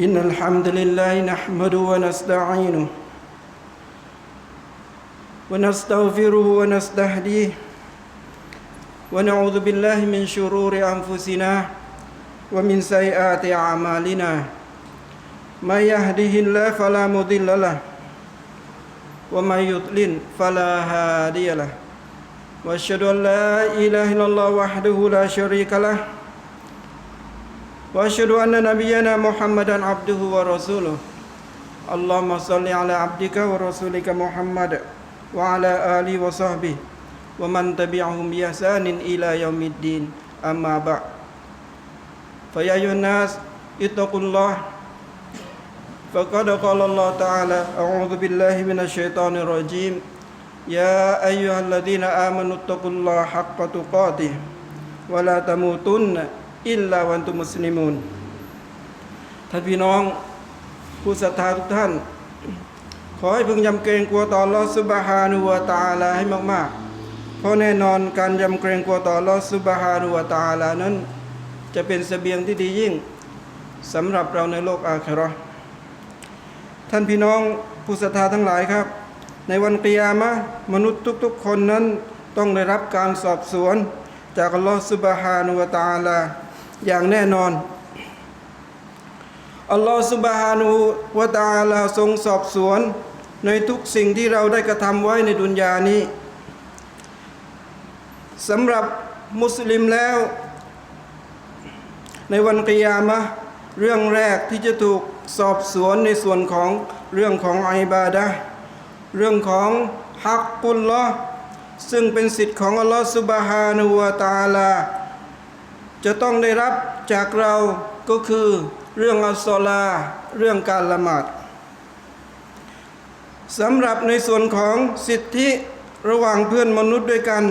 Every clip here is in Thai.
إن الحمد لله نحمده ونستعينه ونستغفره ونستهديه ونعوذ بالله من شرور أنفسنا ومن سيئات أعمالنا. من يهده الله فلا مضل له ومن يضلل فلا هادي له. وأشهد أن لا إله إلا الله وحده لا شريك له وأشهد أن نبينا محمدا عبده ورسوله. اللهم صل على عبدك ورسولك محمد وعلى آله وصحبه ومن تبعهم بإحسان إلى يوم الدين. أما بعد. فيا أيها الناس اتقوا الله. فقد قال الله تعالى أعوذ بالله من الشيطان الرجيم. يا أيها الذين آمنوا اتقوا الله حق تقاته ولا تموتن อินลาวันตุมุสลิมุนท่านพี่น้องผู้ศรัทธาทุกท่าน ขอให้พึงยำเกรงกลัวต่อลอสุบฮานุวตาลาให้มากๆ เพราะแน่นอนการยำเกรงกลัวต่อลอสุบฮานุวตาลานั้น จะเป็นสเสบียงที่ดียิ่งสำหรับเราในโลกอาคราท่านพี่น้องผู้ศรัทธาทั้งหลายครับ ในวันกิยามะมนุษย์ทุกๆคนนั้นต้องได้รับการสอบสวน จากลอสุบฮานุวตาลา อย่างแน่นอน อัลลอฮฺซุบฮานุวะตาลาทรงสอบสวน ในทุกสิ่งที่เราได้กระทำไว้ในดุนยานี้สำหรับมุสลิมแล้ว ในวันกิยามะเรื่องแรกที่จะถูกสอบสวนในส่วนของเรื่องของอิบาดะเรื่องของฮักกุลลอซึ่งเป็นสิทธิ์ของอัลลอฮฺซุบฮานุวะตาลา จะต้องได้รับจากเราก็คือเรื่องอัลซอลาเรื่องการละหมาดสำหรับในส่วนของสิทธิระหว่างเพื่อนมนุษย์ด้วยกัน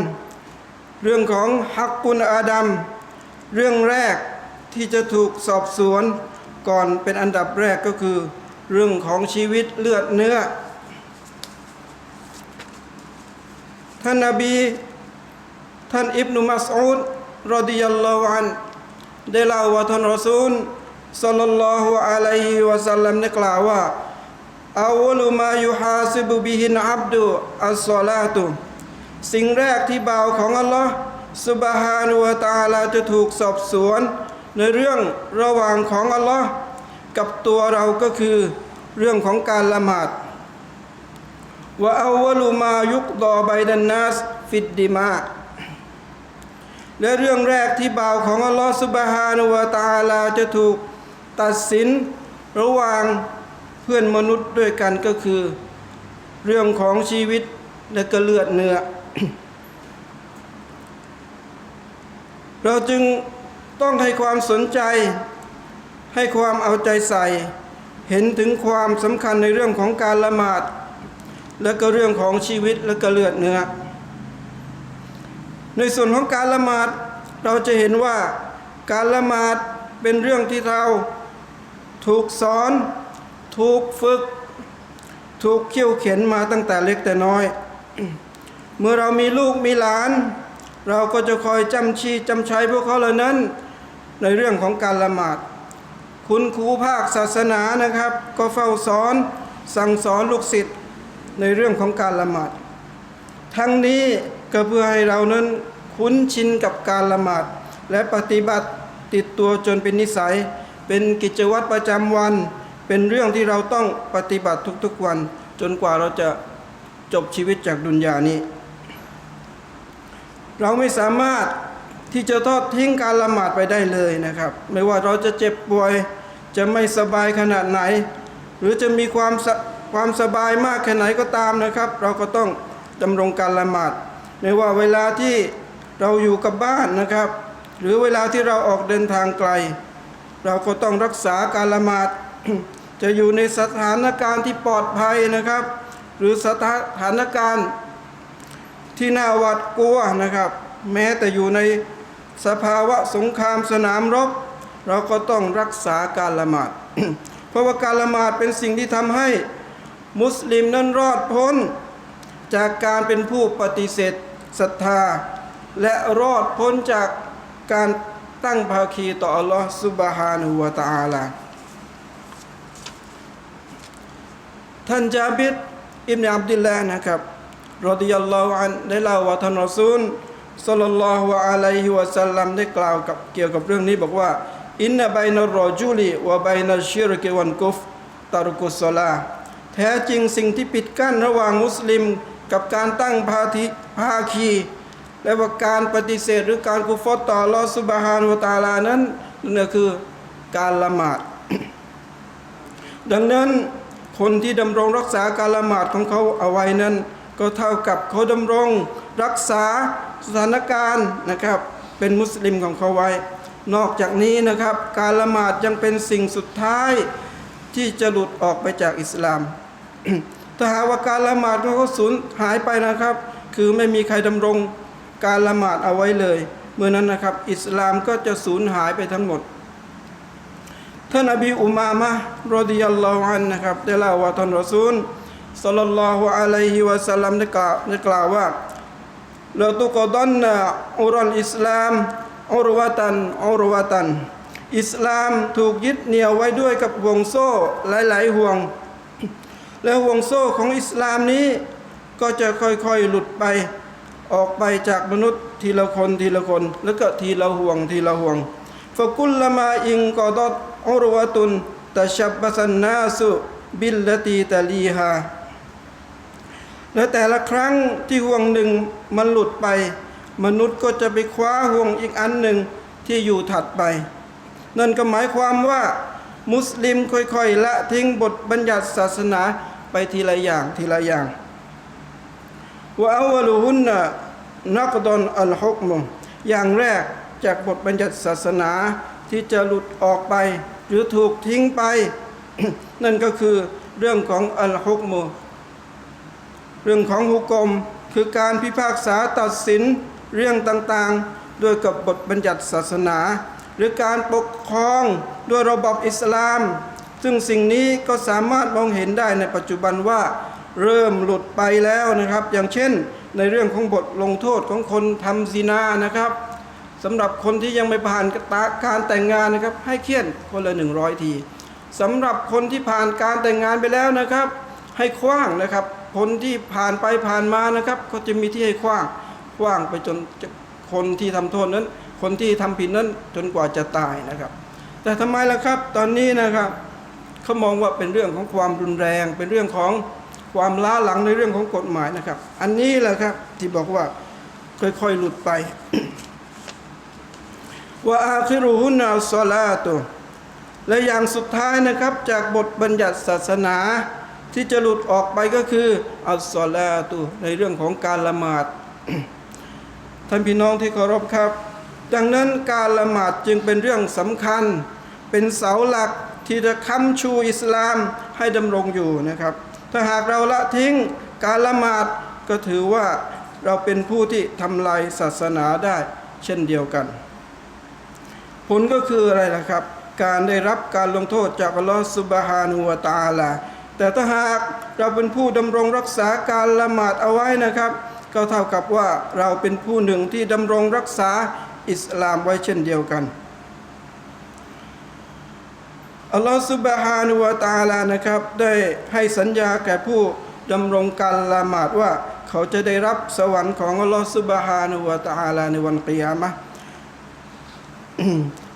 เรื่องของฮักกุลอาดัมเรื่องแรกที่จะถูกสอบสวนก่อนเป็นอันดับแรกก็คือ เรื่องของชีวิตเลือดเนื้อ ท่านนาบี ท่านอิบนุมัสอูด รดิยัลลอฮุอันได้เล่าว่าท่านรอซูลสัลลัลลอฮุอะลัยฮิวะสัลลัมได้กล่าวว่าอาวลุมายุฮาซิบุบิฮินอับดุอัสซอลาตุสิ่งแรกที่บ่าวของอัลลอฮ์สุบฮานุวะตาลาจะถูกสอบสวน ในเรื่องระหว่างของอัลลอฮ์กับตัวเราก็คือเรื่องของการละหมาดว่าอาวลุมายุกดอไบดันนัสฟิดดิมา และเรื่องแรกที่บ่าวของอัลลอฮ์สุบฮานุวะตาลาจะถูกตัดสินระหว่างเพื่อนมนุษย์ด้วยกันก็คือ เรื่องของชีวิตและก็เลือดเนื้อ เราจึงต้องให้ความสนใจ ให้ความเอาใจใส่ เห็นถึงความสำคัญในเรื่องของการละหมาด และก็เรื่องของชีวิตและก็เลือดเนื้อ ในส่วนของการละหมาด เราจะเห็นว่าการละหมาดเป็นเรื่องที่เราถูกสอน ถูกฝึก ถูกเขี่ยวเข็นมาตั้งแต่เล็กแต่น้อย เมื่อเรามีลูกมีหลาน เราก็จะคอยจำชี้จำชัยพวกเขาเหล่านั้น ในเรื่องของการละหมาด คุณครูภาคศาสนานะครับ ก็เฝ้าสอนสั่งสอนลูกศิษย์ในเรื่องของการละหมาด ทั้งนี้ ก็เพื่อให้เรานั้นคุ้นชินกับการละหมาด และปฏิบัติติดตัวจนเป็นนิสัย เป็นกิจวัตรประจำวัน เป็นเรื่องที่เราต้องปฏิบัติทุกๆวัน จนกว่าเราจะจบชีวิตจากดุนยานี้ เราไม่สามารถที่จะทอดทิ้งการละหมาดไปได้เลยนะครับ ไม่ว่าเราจะเจ็บป่วย จะไม่สบายขนาดไหน หรือจะมีความความสบายมากแค่ไหนก็ตามนะครับ เราก็ต้องดำรงการละหมาด ไม่ว่าเวลาที่เราอยู่กับบ้านนะครับ หรือเวลาที่เราออกเดินทางไกล เราก็ต้องรักษาการละหมาด จะอยู่ในสถานการณ์ที่ปลอดภัยนะครับ หรือสถานการณ์ที่น่าหวาดกลัวนะครับ แม้แต่อยู่ในสภาวะสงครามสนามรบ เราก็ต้องรักษาการละหมาด เพราะว่าการละหมาดเป็นสิ่งที่ทำให้มุสลิมนั้นรอดพ้น จากการเป็นผู้ปฏิเสธ ศรัทธา และรอดพ้นจากการตั้งภาคีต่ออัลลอฮฺซุบฮานุวะตะอาลาท่านจาบิดอิบนาอับดุลลานะครับรอดิยัลลอฮุอันได้เล่าว่าท่านรอซูลสัลลัลลอฮุอะลัยฮิวะสัลลัมได้กล่าวกับเกี่ยวกับเรื่องนี้บอกว่าอินนบัยนัรรอจูลีวะบัยนัชิรกิวันกุฟตารุกุสซลาแท้จริงสิ่งที่ปิดกั้นระหว่างมุสลิม กับการตั้งภาธิภาคี และว่าการปฏิเสธหรือการกุฟรต่อลอสุบฮานวตาลานั้นนั่นคือการละหมาด ดังนั้นคนที่ดำรงรักษาการละหมาดของเขาเอาไว้นั้น ก็เท่ากับเขาดำรงรักษาสถานการณ์นะครับ เป็นมุสลิมของเขาไว้ นอกจากนี้นะครับ การละหมาดยังเป็นสิ่งสุดท้ายที่จะหลุดออกไปจากอิสลาม ถ้าหากว่าการละหมาดของเขาสูญหายไปนะครับ คือไม่มีใครดำรงการละหมาดเอาไว้เลย เมื่อนั้นนะครับ อิสลามก็จะสูญหายไปทั้งหมดท่านอบีอุมามะรดิยัลลอฮุอันนะครับได้เล่าว่าท่านรอซูลสัลลัลลอฮุอะลัยฮิวะสัลลัมได้กล่าวได้กล่าวว่าเราตุกดันนะอุรัลอิสลามอุรวะตันอุรวะตัน อิสลามถูกยึดเหนี่ยวไว้ด้วยกับห่วงโซ่หลาย ๆ ห่วง และห่วงโซ่ของอิสลามนี้ก็จะค่อยๆหลุดไปออกไปจากมนุษย์ทีละคนทีละคน แล้วก็ทีละห่วงทีละห่วงฟะกุลละมาอิงกอดอดอุรวะตุนตะชับบะสันนาสุบิลลตีตะลีฮาและแต่ละครั้งที่ห่วงหนึ่งมันหลุดไป มนุษย์ก็จะไปคว้าห่วงอีกอันหนึ่งที่อยู่ถัดไป นั่นก็หมายความว่า มุสลิมค่อยๆละทิ้งบทบัญญัติศาสนา ไปทีละอย่างทีละอย่างว่าอาวลุฮุนนะนักดอนอัลฮุกมุอย่างแรกจากบทบัญญัติศาสนาที่จะหลุดออกไป หรือถูกทิ้งไป นั่นก็คือเรื่องของอัลฮุกมุเรื่องของฮุกมคือการพิพากษาตัดสินเรื่องต่างๆ ด้วยกับบทบัญญัติศาสนา หรือการปกครองด้วยระบบอิสลาม ซึ่งสิ่งนี้ก็สามารถมองเห็นได้ในปัจจุบันว่าเริ่มหลุดไปแล้วนะครับ อย่างเช่นในเรื่องของบทลงโทษของคนทำซีนานะครับสำหรับคนที่ยังไม่ผ่านการแต่งงานนะครับ ให้เคียนคนละหนึ่งร้อยทีสำหรับคนที่ผ่านการแต่งงานไปแล้วนะครับ ให้คว้างนะครับ คนที่ผ่านไปผ่านมานะครับ ก็จะมีที่ให้คว้างคว้างไปจนคนที่ทำโทษนั้น คนที่ทำผิดนั้นจนกว่าจะตายนะครับ แต่ทำไมล่ะครับ ตอนนี้นะครับ เขามองว่าเป็นเรื่องของความรุนแรง เป็นเรื่องของความล้าหลังในเรื่องของกฎหมายนะครับ อันนี้แหละครับที่บอกว่าค่อยๆหลุดไปว่าอาคิรุฮุนาซอลาตุและอย่างสุดท้ายนะครับจากบทบัญญัติศาสนาที่จะหลุดออกไปก็คืออัลซอลาตุในเรื่องของการละหมาดท่านพี่น้องที่เคารพครับ ดังนั้นการละหมาดจึงเป็นเรื่องสำคัญ เป็นเสาหลัก ที่จะค้ำชูอิสลามให้ดำรงอยู่นะครับ ถ้าหากเราละทิ้งการละหมาดก็ถือว่าเราเป็นผู้ที่ทำลายศาสนาได้เช่นเดียวกัน ผลก็คืออะไรล่ะครับ การได้รับการลงโทษจากอัลลอฮฺสุบฮานูวตาลาแต่ถ้าหากเราเป็นผู้ดำรงรักษาการละหมาดเอาไว้นะครับ ก็เท่ากับว่าเราเป็นผู้หนึ่งที่ดำรงรักษาอิสลามไว้เช่นเดียวกัน อัลลอฮฺสุบฮานุวะตาลานะครับ ได้ให้สัญญาแก่ผู้ดำรงการละหมาดว่า เขาจะได้รับสวรรค์ของอัลลอฮฺสุบฮานุวะตาลาในวันกิยามะ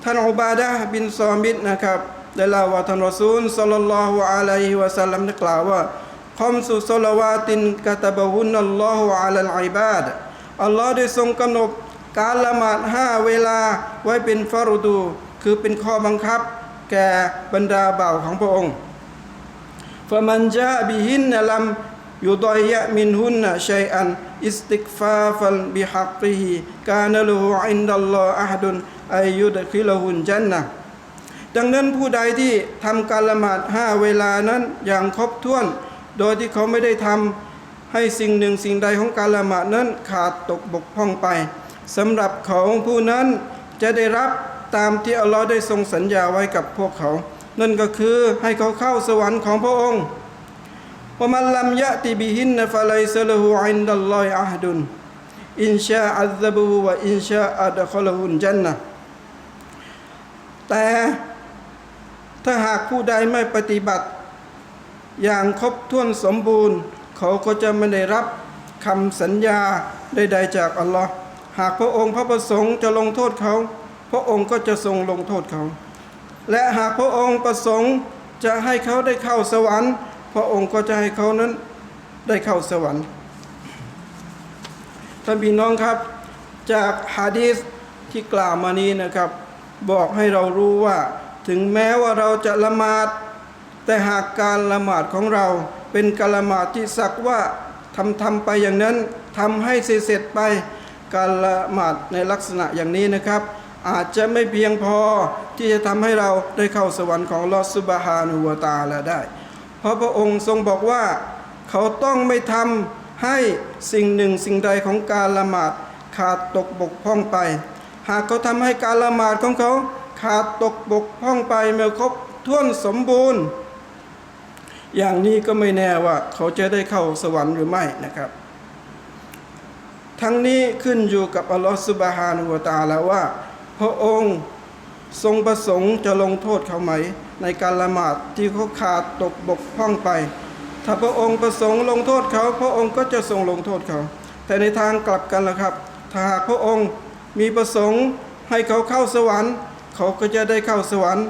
ท่านอุบาดะห์บินซอมิดนะครับได้เล่าว่าท่านรอซูลสัลลัลลอฮุอะลัยฮิวะสัลลัมได้กล่าวว่าคอมสุสลาวาตินกะตะบะฮุนนัลลอฮุอะลัลอิบาดอัลลอฮ์ได้ทรงกำหนดการละหมาดห้าเวลาไว้เป็นฟารุดู คือเป็นข้อบังคับ แก่บรรดาเบ่าของพระองค์ฟะมันจาบิฮินนลัมยุดอยะมินฮุนชัยอันอิสติกฟาฟันบิฮักริฮิกานลูอินดัลลออัฮดุนอายุดคิลหุนจันนะดังนั้นผู้ใดที่ทำการละหมาดห้าเวลานั้นอย่างครบถ้วน โดยที่เขาไม่ได้ทำให้สิ่งหนึ่งสิ่งใดของการละหมาดนั้นขาดตกบกพร่องไปสำหรับเขาผู้นั้นจะได้รับ ตามที่อัลลอฮ์ได้ทรงสัญญาไว้กับพวกเขา นั่นก็คือให้เขาเข้าสวรรค์ของพระองค์ว่ามันลำยะติบิหินนะฟะไลซลหูอินดัลลอฮิอะฮดุนอินชาอัลซะบูวะอินชาอัดคอลหุนจันนะแต่ถ้าหากผู้ใดไม่ปฏิบัติ อย่างครบถ้วนสมบูรณ์ เขาก็จะไม่ได้รับคำสัญญาใดๆจากอัลลอฮ์หากพระองค์พระประสงค์จะลงโทษเขา พระองค์ก็จะทรงลงโทษเขา และหากพระองค์ประสงค์จะให้เขาได้เข้าสวรรค์ พระองค์ก็จะให้เขานั้นได้เข้าสวรรค์ท่านพี่น้องครับจากฮะดีษที่กล่าวมานี้นะครับ บอกให้เรารู้ว่าถึงแม้ว่าเราจะละหมาด แต่หากการละหมาดของเราเป็นการละหมาดที่สักว่าทำทำไปอย่างนั้นทำให้เสร็จไปการละหมาดในลักษณะอย่างนี้นะครับ อาจจะไม่เพียงพอที่จะทำให้เราได้เข้าสวรรค์ของลอสุบฮานุวาตาละได้ เพราะพระองค์ทรงบอกว่า เขาต้องไม่ทำให้สิ่งหนึ่งสิ่งใดของการละหมาดขาดตกบกพร่องไป หากเขาทำให้การละหมาดของเขาขาดตกบกพร่องไปเมื่อครบถ้วนสมบูรณ์ อย่างนี้ก็ไม่แน่ว่าเขาจะได้เข้าสวรรค์หรือไม่นะครับ ทั้งนี้ขึ้นอยู่กับอัลลอฮฺสุบฮานุวตะอาลาว่า พระองค์ทรงประสงค์จะลงโทษเขาไหม ในการละหมาดที่เขาขาดตกบกพร่องไป ถ้าพระองค์ประสงค์ลงโทษเขา พระองค์ก็จะทรงลงโทษเขา แต่ในทางกลับกันล่ะครับ ถ้าหากพระองค์มีประสงค์ให้เขาเข้าสวรรค์ เขาก็จะได้เข้าสวรรค์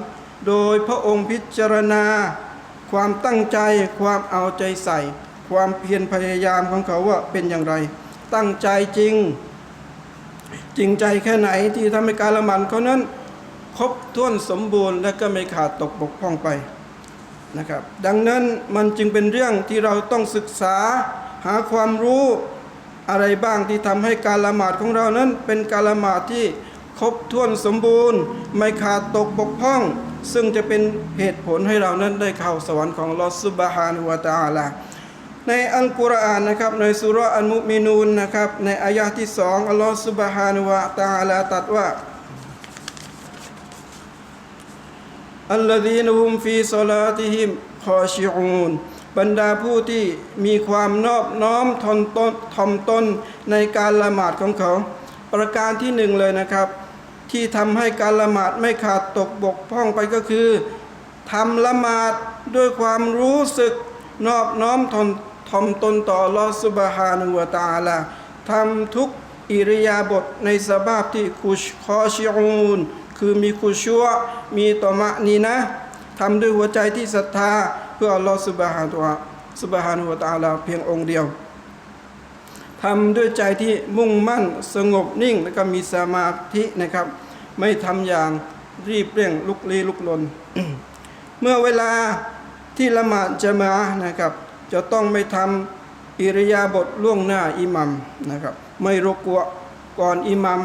โดยพระองค์พิจารณา ความตั้งใจความเอาใจใส่ ความเพียรพยายามของเขาว่าเป็นอย่างไร ตั้งใจจริง จริงใจแค่ไหนที่ทำให้การละหมันเขานั้นครบถ้วนสมบูรณ์และก็ไม่ขาดตกบกพร่องไปนะครับ ดังนั้นมันจึงเป็นเรื่องที่เราต้องศึกษาหาความรู้อะไรบ้างที่ทำให้การละหมาดของเรานั้น เป็นการละหมาดที่ครบถ้วนสมบูรณ์ ไม่ขาดตกบกพร่อง ซึ่งจะเป็นเหตุผลให้เรานั้นได้เข้าสวรรค์ของลอสุบฮานุวะตาลา ในอัลกุรอานนะครับในสุรอัลมุมินูนนะครับในอายะที่สองอัลลอฮฺสุบฮานุวะตาลาตรัสว่าอัลลดีนุมฟีซอลาติฮิมคอชิอูนบรรดาผู้ที่มีความนอบน้อมทนตนทอมตนในการละหมาดของเขา ประการที่หนึ่งเลยนะครับ ที่ทำให้การละหมาดไม่ขาดตกบกพร่องไปก็คือทำละหมาดด้วยความรู้สึกนอบน้อมทน ทอมตนต่อลอสุบฮานุวตาลาทำทุกอิริยาบถในสภาพที่คุชคอชิอูนคือมีคุชัวมีตมะนีนะทำด้วยหัวใจที่ศรัทธาเพื่ออัลลอฮฺสุบฮานุวะสุบฮานุวตาลาเพียงองค์เดียวทำด้วยใจที่มุ่งมั่นสงบนิ่งและก็มีสมาธินะครับ ไม่ทำอย่างรีบเร่งลุกลี้ลุกลน เมื่อเวลาที่ละหมาดจะมาอะนะครับ จะต้องไม่ทำอิริยาบถล่วงหน้าอิหมัมนะครับ ไม่รกวะก่อนอิหมัม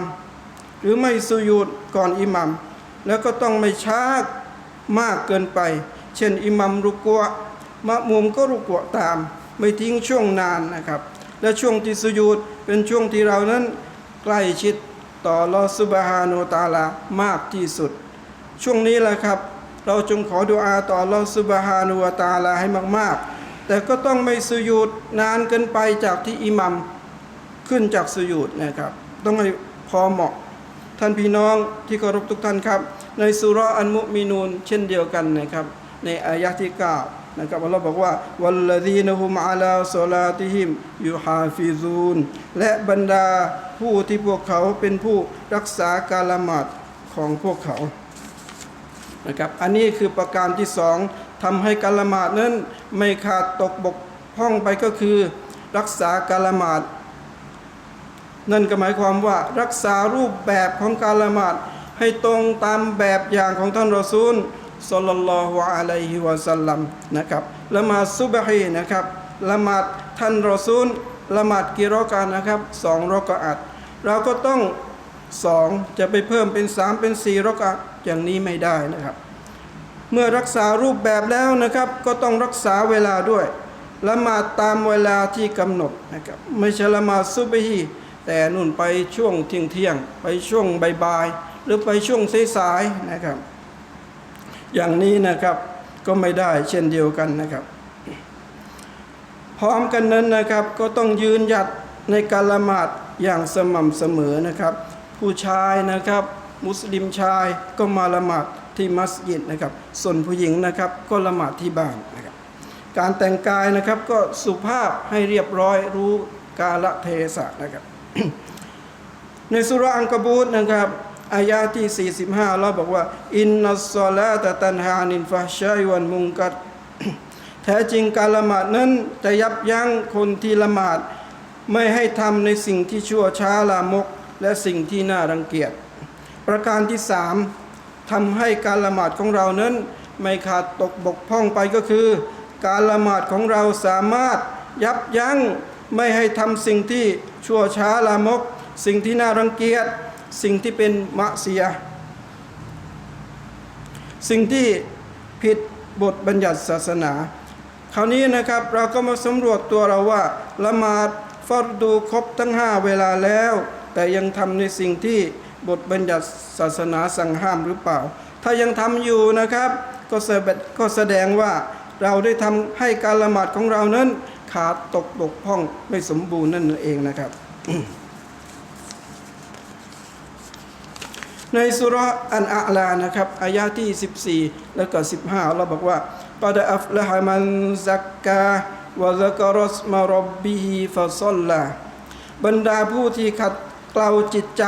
หรือไม่สุยูดก่อนอิหมัม แล้วก็ต้องไม่ช้ามากเกินไป เช่นอิหมัมรุกัวมะมุมก็รุกัวตาม ไม่ทิ้งช่วงนานนะครับ และช่วงที่สุยูดเป็นช่วงที่เรานั้นใกล้ชิดต่อลอสุบฮานุตาลามากที่สุด ช่วงนี้แหละครับ เราจงขอดุอาต่อลอฮฺซุบฮานุวะตาลาให้มาก ๆ แต่ก็ต้องไม่สุยูดนานเกินไปจากที่อิหมัมขึ้นจากสุยูดนะครับ ต้องให้พอเหมาะ ท่านพี่น้องที่เคารพทุกท่านครับ ในสุราะอันมุมินูนเช่นเดียวกันนะครับ ในอายะที่9นะครับอัลลอฮ์บอกว่าวัลลดีนฮุมอาลาซอลาติฮิมยูฮาฟิซูนและบรรดาผู้ที่พวกเขาเป็นผู้รักษาการละหมาดของพวกเขานะครับอันนี้คือประการที่สอง ทำให้การละหมาดนั้นไม่ขาดตกบกพร่องไปก็คือ รักษาการละหมาด นั่นก็หมายความว่ารักษารูปแบบของการละหมาดให้ตรงตามแบบอย่างของท่านรอซูลสัลลัลลอฮุอะลัยฮิวะสัลลัมนะครับละหมาดซุบฮีนะครับละหมาดท่านรอซูลละหมาดกี่รอกานะครับสองรอกาตเราก็ต้องสองจะไปเพิ่มเป็นสามเป็นสี่รอกาตอย่างนี้ไม่ได้นะครับ เมื่อรักษารูปแบบแล้วนะครับ ก็ต้องรักษาเวลาด้วยละหมาดตามเวลาที่กำหนดนะครับไม่ใช่ละหมาดซุบฮีแต่นุ่นไปช่วงเที่ยงเที่ยงไปช่วงบ่ายๆหรือไปช่วงสายๆนะครับ อย่างนี้นะครับก็ไม่ได้เช่นเดียวกันนะครับ พร้อมกันนั้นนะครับก็ต้องยืนหยัดในการละหมาดอย่างสม่ำเสมอนะครับ ผู้ชายนะครับ มุสลิมชายก็มาละหมาด ที่มัสยิดนะครับ ส่วนผู้หญิงนะครับก็ละหมาดที่บ้านนะครับ การแต่งกายนะครับก็สุภาพให้เรียบร้อยรู้กาลเทศะนะครับ ในสุรอังกบูตนะครับอายาที่ 45 เราบอกว่า อินนัสซอลาตะตันฮานินฟาชัยวันมุงกัดแท้จริงการละหมาดนั้นจะยับยั้งคนที่ละหมาด ไม่ให้ทำในสิ่งที่ชั่วช้าลามก และสิ่งที่น่ารังเกียจ ประการที่สาม ทำให้การละหมาดของเรานั้น ไม่ขาดตกบกพร่องไปก็คือ การละหมาดของเราสามารถยับยั้งไม่ให้ทำสิ่งที่ชั่วช้าลามก สิ่งที่น่ารังเกียจสิ่งที่เป็นมะเสีย สิ่งที่ผิดบทบัญญัติศาสนา คราวนี้นะครับเราก็มาสำรวจตัวเราว่า ละหมาดฟารดูครบทั้งห้าเวลาแล้ว แต่ยังทำในสิ่งที่ บทบัญญัติศาสนาสั่งห้ามหรือเปล่า ถ้ายังทำอยู่นะครับ ก็แสดก็แสดงว่าเราได้ทำให้การละหมาดของเรานั้น ขาดตกบกพร่องไม่สมบูรณ์นั่นเองนะครับ ในสุรอันอาลานะครับอายาที่ 14 แล้วก็ 15 เราบอกว่าปาดอัฟละฮมันซักกาวะซักรสมารบบิฮิฟะซอลลาบรรดาผู้ที่ขัด เกลาจิตใจ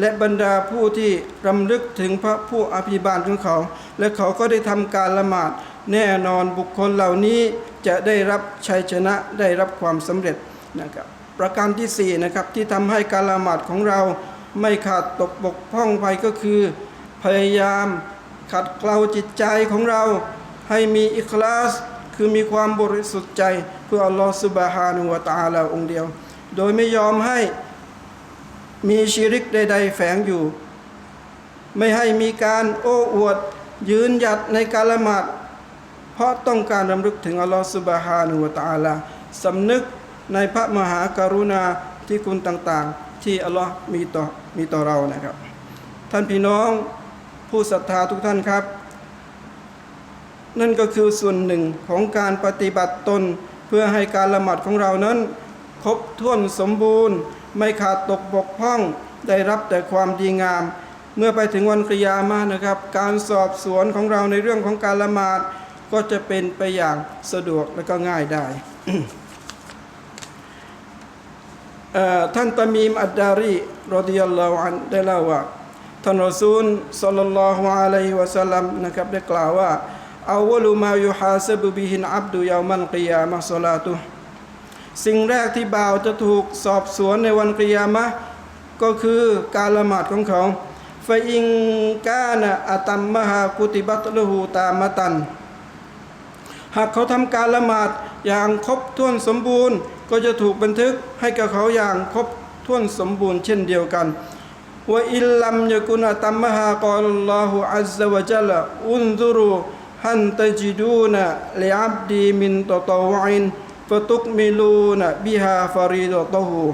และบรรดาผู้ที่รำลึกถึงพระผู้อภิบาลของเขา และเขาก็ได้ทำการละหมาดแน่นอนบุคคลเหล่านี้จะได้รับชัยชนะได้รับความสำเร็จนะครับประการที่4นะครับที่ทำให้การละหมาดของเราไม่ขาดตกบกพร่องไปก็คือ พยายามขัดเกลาจิตใจของเราให้มีอิคลาสคือมีความบริสุทธิ์ใจเพื่ออัลลอฮฺสุบฮานุวะตาลาองค์เดียว โดยไม่ยอมให้ มีชิริกใด ๆ แฝงอยู่ ไม่ให้มีการโอ้อวด ยืนหยัดในการละหมาดเพราะต้องการรำลึกถึงอัลลอฮฺสุบฮานุวะตาลาสำนึกในพระมหากรุณาที่คุณต่างๆ ที่อัลลอฮ์มีต่อมีต่อเรานะครับ ท่านพี่น้องผู้ศรัทธาทุกท่านครับ นั่นก็คือส่วนหนึ่งของการปฏิบัติตนเพื่อให้การละหมาดของเรานั้น ครบถ้วนสมบูรณ์ ไม่ขาดตกบกพร่องได้รับแต่ความดีงาม เมื่อไปถึงวันกิยามะห์นะครับ การสอบสวนของเราในเรื่องของการละหมาดก็จะเป็นไปอย่างสะดวกและก็ง่ายได้ท่านตามีมอัดดารีรดิยัลลอฮุอันได้เล่าว่าท่านรอซูลสัลลัลลอฮุอะลัยฮิวะสัลลัมนะครับได้กล่าวว่าอาวลุมายุฮาซบุบิฮินอับดุยามันกิยามะศอลาตุฮ์ สิ่งแรกที่บ่าวจะถูกสอบสวนในวันกิยามะก็คือการละหมาดของเขาฟอิงกานะอะตัมมะฮากุติบัตลหูตามตัน หากเขาทำการละหมาดอย่างครบถ้วนสมบูรณ์ ก็จะถูกบันทึกให้กับเขาอย่างครบถ้วนสมบูรณ์เช่นเดียวกันว่าอิลลัมยกุนตัมมะฮากอลลอฮุอัซซวะจัลอุนซุรุฮันตจิดูนะลิอับดีมินตตอวิน ฟะตุกมิลูนะบิฮาฟารีดตะฮู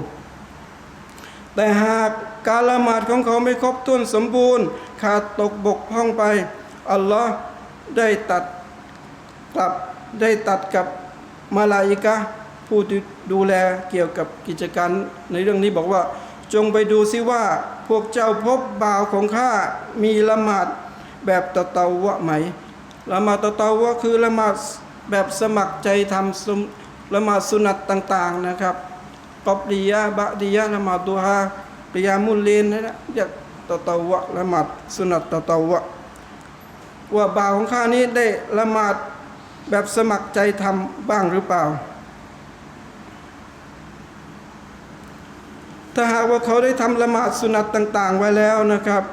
แต่หากการละหมาดของเขาไม่ครบถ้วนสมบูรณ์ ขาดตกบกพร่องไป อัลลอฮ์ได้ตัดกลับได้ตัดกับมาลาอิกะผู้ดูแลเกี่ยวกับกิจการในเรื่องนี้บอกว่า จงไปดูซิว่าพวกเจ้าพบบ่าวของข้ามีละหมาดแบบตะเตาวะไหมละหมาดตะเตาวะคือละหมาดแบบสมัครใจทำสุน ละหมาดสุนัตต่าง ๆนะครับกอบดียะบะดียะละหมาดดูฮาปิยามุลเลนนะเรียกตะตาวะละหมาดสุนัตตะตาวะว่าบ่าวของข้านี้ได้ละหมาดแบบสมัครใจทำบ้างหรือเปล่า ถ้าหากว่าเขาได้ทำละหมาดสุนัตต่าง ๆ ไว้แล้วนะครับ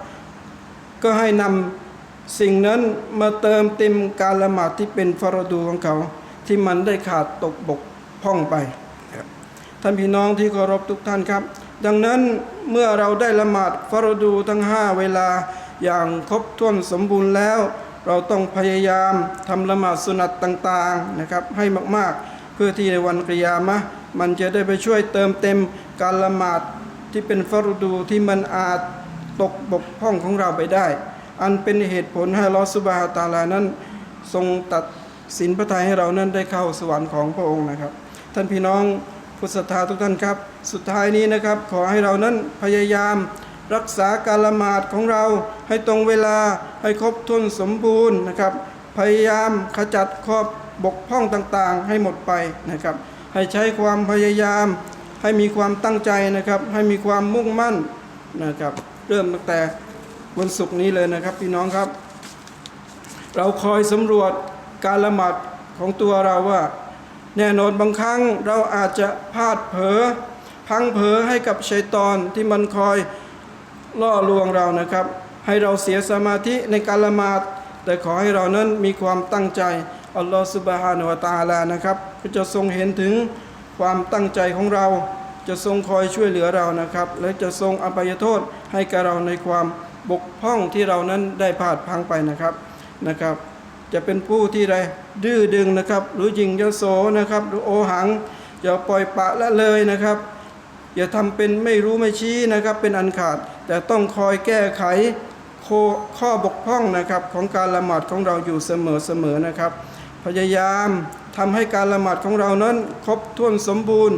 ก็ให้นำสิ่งนั้นมาเติมเต็มการละหมาดที่เป็นฟารดูของเขา ที่มันได้ขาดตกบกพร่องไปครับท่านพี่น้องที่เคารพทุกท่านครับ ดังนั้นเมื่อเราได้ละหมาดฟารดูทั้งห้าเวลาอย่างครบถ้วนสมบูรณ์แล้ว เราต้องพยายามทำละหมาดสุนัตต่างๆนะครับให้มากๆ เพื่อที่ในวันกิยามะห์มันจะได้ไปช่วยเติมเต็มการละหมาดที่เป็นฟารดูที่มันอาจตกบกพร่องของเราไปได้ อันเป็นเหตุผลให้ลอสุบฮาตะอาลานั้น ทรงตัด สินพระทัยให้เรานั้นได้เข้าสวรรค์ของพระองค์นะครับ ท่านพี่น้องผู้ศรัทธาทุกท่านครับ สุดท้ายนี้นะครับ ขอให้เรานั้นพยายาม รักษาการละหมาดของเราให้ตรงเวลาให้ครบถ้วนสมบูรณ์นะครับ พยายามขจัดขอบบกพร่องต่างๆ ให้หมดไปนะครับ ให้ใช้ความพยายาม ให้มีความตั้งใจนะครับ ให้มีความมุ่งมั่นนะครับเริ่มตั้งแต่วันศุกร์นี้เลยนะครับพี่น้องครับ เราคอยสำรวจ การละหมาดของตัวเราว่า แน่นอนบางครั้งเราอาจจะพลาดเผลอพังเผลอให้กับชัยตอนที่มันคอยล่อลวงเรานะครับ ให้เราเสียสมาธิในการละหมาด แต่ขอให้เรานั้นมีความตั้งใจอัลลอฮฺสุบฮานะฮูวะตาลานะครับก็จะทรงเห็นถึงความตั้งใจของเรา จะทรงคอยช่วยเหลือเรานะครับ และจะทรงอภัยโทษให้กับเราในความบกพร่องที่เรานั้นได้พลาดพังไปนะครับนะครับ จะเป็นผู้ที่ใดดื้อดึงนะครับหรือยิงยโสนะครับหรือโอหังอย่าปล่อยปะละเลยนะครับ อย่าทำเป็นไม่รู้ไม่ชี้นะครับ เป็นอันขาด แต่ต้องคอยแก้ไขข้อบกพร่องนะครับของการละหมาดของเราอยู่เสมอเสมอนะครับ พยายามทำให้การละหมาดของเรานั้นครบถ้วนสมบูรณ์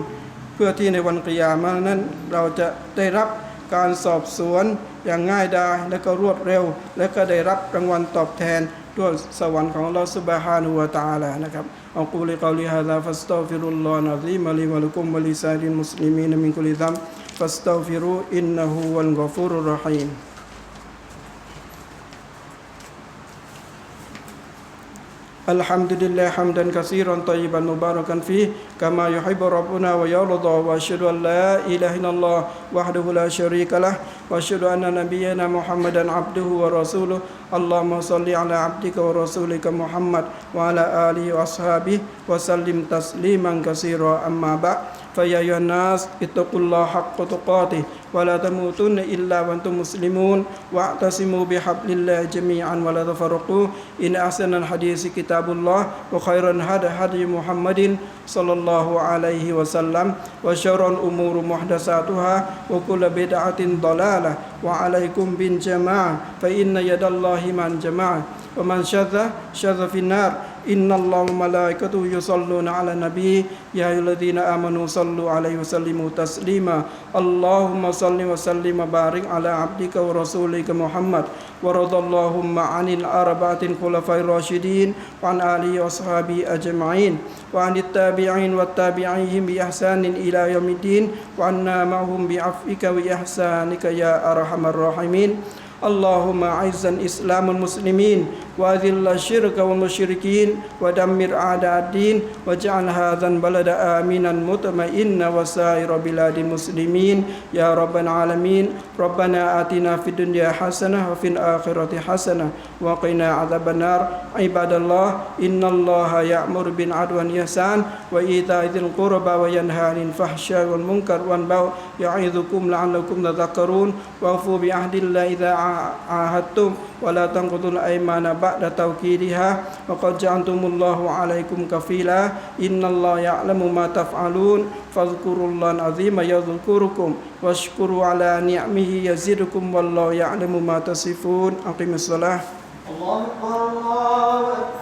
เพื่อที่ในวันกิยามะห์นั้นเราจะได้รับการสอบสวนอย่างง่ายดายและก็รวดเร็ว และก็ได้รับรางวัลตอบแทน ด้วยสวรรค์ของเราสุบฮานุวาตาลานะครับอัลกุลิกาลิฮะลาฟัสตอฟิรุลลอฮ์นะซีมะลิวะลุกุมมะลิซาลินมุสลิมีนมินกุลิซัมฟัสตอฟิรุอินนะฮูวัลกอฟุรุรรฮีม الحمد لله حمدا كثيرا طيبا مباركا فيه كما يحب ربنا ويرضى واشهد ان لا اله الا الله وحده لا شريك له واشهد ان نبينا محمدا عبده ورسوله اللهم صل على عبدك ورسولك محمد وعلى اله واصحابه وسلم تسليما كثيرا اما بعد فيا أيها الناس اتقوا الله حق تقاته ولا تموتن إلا وأنتم مسلمون واعتصموا بحبل الله جميعا ولا تفرقوا. إن أحسن الحديث كتاب الله وخير الهدى هدي محمد صلى الله عليه وسلم وشر الأمور محدثاتها وكل بدعة ضلالة وعليكم بالجماعة فإن يد الله من جماعة ومن شذ شذ في النار. إن الله وملائكته يصلون على النبي يا أيها الذين آمنوا صلوا عليه وسلموا تسليما اللهم صل وسلم وبارك على عبدك ورسولك محمد ورضى اللهم عن الأربعة الخلفاء الراشدين وعن آله وأصحابه أجمعين وعن التابعين والتابعيهم بإحسان إلى يوم الدين وعنا معهم بعفوك وإحسانك يا أرحم الراحمين اللهم أعز الإسلام المسلمين وأذل الشرك والمشركين ودمر أعداء الدين واجعل هذا البلد آمنا مطمئنا وسائر بلاد المسلمين يا رب العالمين ربنا آتنا في الدنيا حسنة وفي الآخرة حسنة وقنا عذاب النار عباد الله إن الله يأمر بالعدل والإحسان وإيتاء ذي القربى وينهى عن الفحشاء والمنكر والبغي يعظكم لعلكم تذكرون وأوفوا بعهد الله إذا ahadtum wa la tanqudul aymana ba'da tawkidiha wa qad ja'antumullahu alaikum kafila. Innallaha ya'lamu ma taf'alun. Fadhkurullaha azima yadhkurukum washkuru ala ni'mihi yazidukum wallahu ya'lamu ma tasifun. Aqimissalah Allahu Akbar Allahu Akbar.